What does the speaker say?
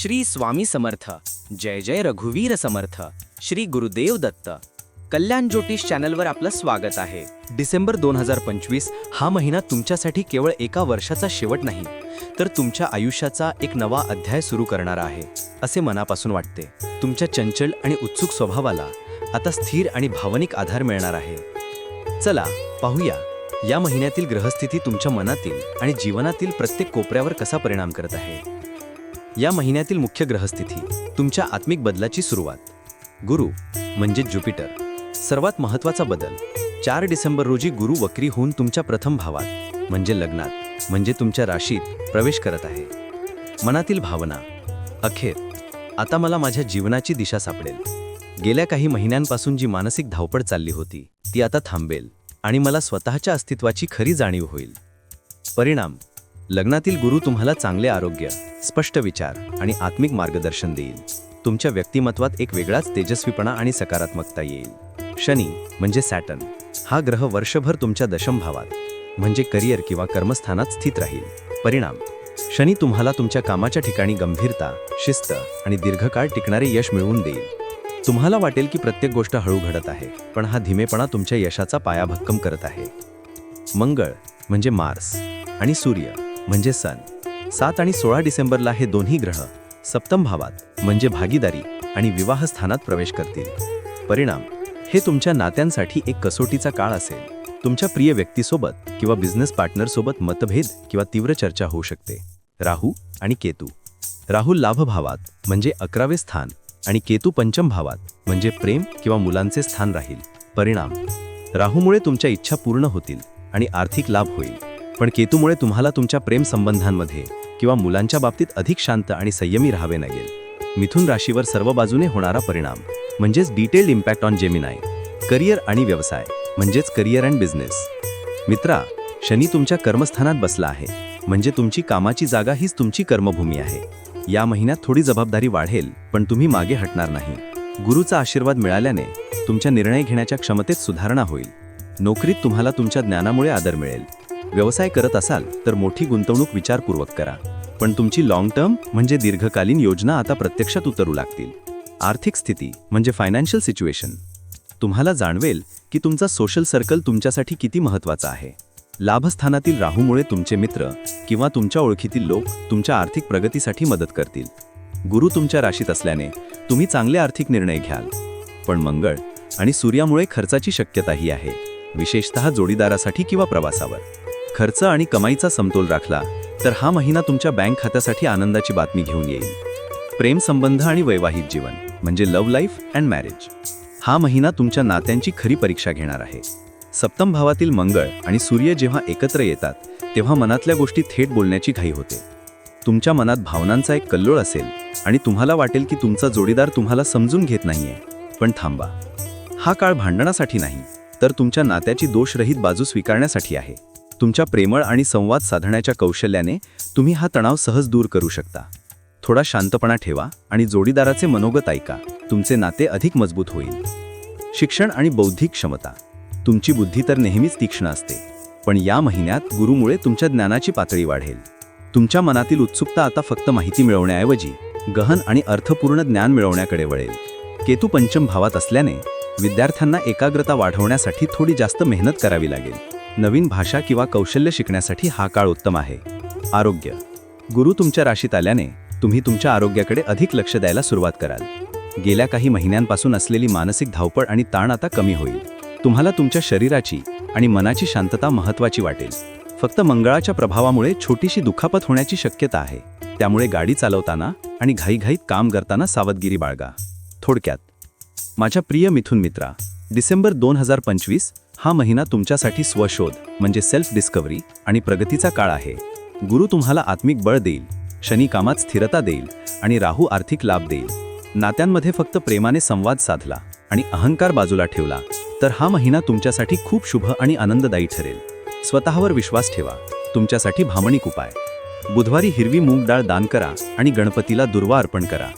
श्री स्वामी समर्थ. जय जय रघुवीर समर्थ. श्री गुरुदेव दत्त. कल्याण ज्योतिष चॅनलवर आपलं स्वागत आहे. डिसेंबर दोन हजार पंचवीस हा महिना तुमच्यासाठी केवळ एका वर्षाचा शेवट नाही तर तुमच्या आयुष्याचा एक नवा अध्याय सुरू करणारा आहे असे मनापासून वाटते. तुमच्या चंचल आणि उत्सुक स्वभावाला आता स्थिर आणि भावनिक आधार मिळणार आहे. चला पाहूया. या महिन्यातील ग्रहस्थिती तुमच्या मनातील आणि जीवनातील प्रत्येक कोपऱ्यावर कसा परिणाम करत आहे? या महिन्यातील मुख्य ग्रहस्थिती तुमच्या आत्मिक बदलाची सुरुवात. गुरु म्हणजे ज्युपिटर. सर्वात महत्त्वाचा बदल चार डिसेंबर रोजी गुरु वक्री होऊन तुमच्या प्रथम भावात म्हणजे लग्नात म्हणजे तुमच्या राशीत प्रवेश करत आहे. मनातील भावना अखेर आता मला माझ्या जीवनाची दिशा सापडेल. गेल्या काही महिन्यांपासून जी मानसिक धावपळ चालली होती ती आता थांबेल आणि मला स्वतःच्या अस्तित्वाची खरी जाणीव होईल. परिणाम लग्नातील गुरु तुम्हाला चांगले आरोग्य स्पष्ट विचार आणि आत्मिक मार्गदर्शन देईल. तुमच्या व्यक्तिमत्वात एक वेगळाच तेजस्वीपणा आणि सकारात्मकता येईल. शनी म्हणजे सॅटन हा ग्रह वर्षभर तुमच्या दशम भावात म्हणजे करिअर किंवा कर्मस्थानात स्थित राहील. परिणाम शनी तुम्हाला तुमच्या कामाच्या ठिकाणी गंभीरता शिस्त आणि दीर्घकाळ टिकणारे यश मिळवून देईल. तुम्हाला वाटेल की प्रत्येक गोष्ट हळू घडत आहे पण हा धीमेपणा तुमच्या यशाचा पाया भक्कम करत आहे. मंगळ म्हणजे मार्स आणि सूर्य. म्हणजे सन. सात आणि सोळा डिसेंबरला हे दोन्ही ग्रह सप्तम भावात म्हणजे भागीदारी आणि विवाहस्थानात प्रवेश करतील. परिणाम हे तुमच्या नात्यांसाठी एक कसोटीचा काळ असेल. तुमच्या प्रिय व्यक्तीसोबत किंवा बिझनेस पार्टनरसोबत मतभेद किंवा तीव्र चर्चा होऊ शकते. राहू आणि केतू. राहुल लाभ भावात म्हणजे अकरावे स्थान आणि केतू पंचम भावात म्हणजे प्रेम किंवा मुलांचे स्थान राहील. परिणाम राहूमुळे तुमच्या इच्छा पूर्ण होतील आणि आर्थिक लाभ होईल. पण केतूमुळे तुम्हाला तुमच्या प्रेम संबंधांमध्ये किंवा मुलांच्या बाबतीत अधिक शांत आणि संयमी राहावे लागेल. मिथुन राशीवर सर्व बाजूने होणारा परिणाम म्हणजेच detailed impact on Gemini career आणि व्यवसाय म्हणजेच करिअर अँड बिझनेस मित्रा शनी तुमच्या कर्मस्थानात बसला आहे म्हणजे तुमची कामाची जागा हीच तुमची कर्मभूमी आहे. या महिन्यात थोडी जबाबदारी वाढेल पण तुम्ही मागे हटणार नाही. गुरुचा आशीर्वाद मिळाल्याने तुमच्या निर्णय घेण्याच्या क्षमतेत सुधारणा होईल. नोकरीत तुम्हाला तुमच्या ज्ञानामुळे आदर मिळेल. व्यवसाय करत असाल तर मोठी गुंतवणूक विचारपूर्वक करा. पण तुमची लाँग टर्म म्हणजे दीर्घकालीन योजना आता प्रत्यक्षात उतरू लागतील. आर्थिक स्थिती म्हणजे फायनान्शियल सिच्युएशन तुम्हाला जाणवेल की तुमचा सोशल सर्कल तुमच्यासाठी किती महत्त्वाचा आहे. लाभस्थानातील राहूमुळे तुमचे मित्र किंवा तुमच्या ओळखीतील लोक तुमच्या आर्थिक प्रगतीसाठी मदत करतील. गुरु तुमच्या राशीत असल्याने तुम्ही चांगले आर्थिक निर्णय घ्याल. पण मंगळ आणि सूर्यामुळे खर्चाची शक्यताही आहे विशेषतः जोडीदारासाठी किंवा प्रवासावर. खर्च आणि कमाईचा समतोल राखला तर हा महिना तुमच्या बँक खात्यासाठी आनंदाची बातमी घेऊन येईल. प्रेम संबंध आणि वैवाहिक जीवन म्हणजे लव्ह लाईफ अँड मॅरेज. हा महिना तुमच्या नात्यांची खरी परीक्षा घेणार आहे. सप्तम भावातील मंगळ आणि सूर्य जेव्हा एकत्र येतात तेव्हा मनातल्या गोष्टी थेट बोलण्याची घाई होते. तुमच्या मनात भावनांचा एक कल्लोळ असेल आणि तुम्हाला वाटेल की तुमचा जोडीदार तुम्हाला समजून घेत नाहीये. पण थांबा. हा काळ भांडणासाठी नाही तर तुमच्या नात्याची दोषरहित बाजू स्वीकारण्यासाठी आहे. तुमच्या प्रेमळ आणि संवाद साधण्याच्या कौशल्याने तुम्ही हा तणाव सहज दूर करू शकता. थोडा शांतपणा ठेवा आणि जोडीदाराचे मनोगत ऐका. तुमचे नाते अधिक मजबूत होईल. शिक्षण आणि बौद्धिक क्षमता. तुमची बुद्धी तर नेहमीच तीक्ष्ण असते. पण या महिन्यात गुरुमुळे तुमच्या ज्ञानाची पातळी वाढेल. तुमच्या मनातील उत्सुकता आता फक्त माहिती मिळवण्याऐवजी गहन आणि अर्थपूर्ण ज्ञान मिळवण्याकडे वळेल. केतू पंचम भावात असल्याने विद्यार्थ्यांना एकाग्रता वाढवण्यासाठी थोडी जास्त मेहनत करावी लागेल. नवीन भाषा किंवा कौशल्य शिकण्यासाठी हा काळ उत्तम आहे. आरोग्य. गुरु तुमच्या राशीत आल्याने तुम्ही तुमच्या आरोग्याकडे अधिक लक्ष द्यायला सुरुवात कराल. गेल्या काही महिन्यांपासून असलेली मानसिक धावपळ आणि ताण आता कमी होईल. तुम्हाला तुमच्या शरीराची आणि मनाची शांतता महत्त्वाची वाटेल. फक्त मंगळाच्या प्रभावामुळे छोटीशी दुखापत होण्याची शक्यता आहे. त्यामुळे गाडी चालवताना आणि घाईघाईत काम करताना सावधगिरी बाळगा. थोडक्यात माझ्या प्रिय मिथुन मित्रा डिसेंबर दोन हजार पंचवीस हा महिना तुमच्यासाठी स्वशोध म्हणजे सेल्फ डिस्कव्हरी आणि प्रगतीचा काळ आहे. गुरु तुम्हाला आत्मिक बळ देईल शनी कामात स्थिरता देईल आणि राहू आर्थिक लाभ देईल. नात्यांमध्ये फक्त प्रेमाने संवाद साधला आणि अहंकार बाजूला ठेवला तर हा महिना तुमच्यासाठी खूप शुभ आणि आनंददायी ठरेल. स्वतःवर विश्वास ठेवा तुमच्यासाठी भामणिक उपाय बुधवारी हिरवी मूग डाळ दान करा आणि गणपतीला दुर्वा अर्पण करा.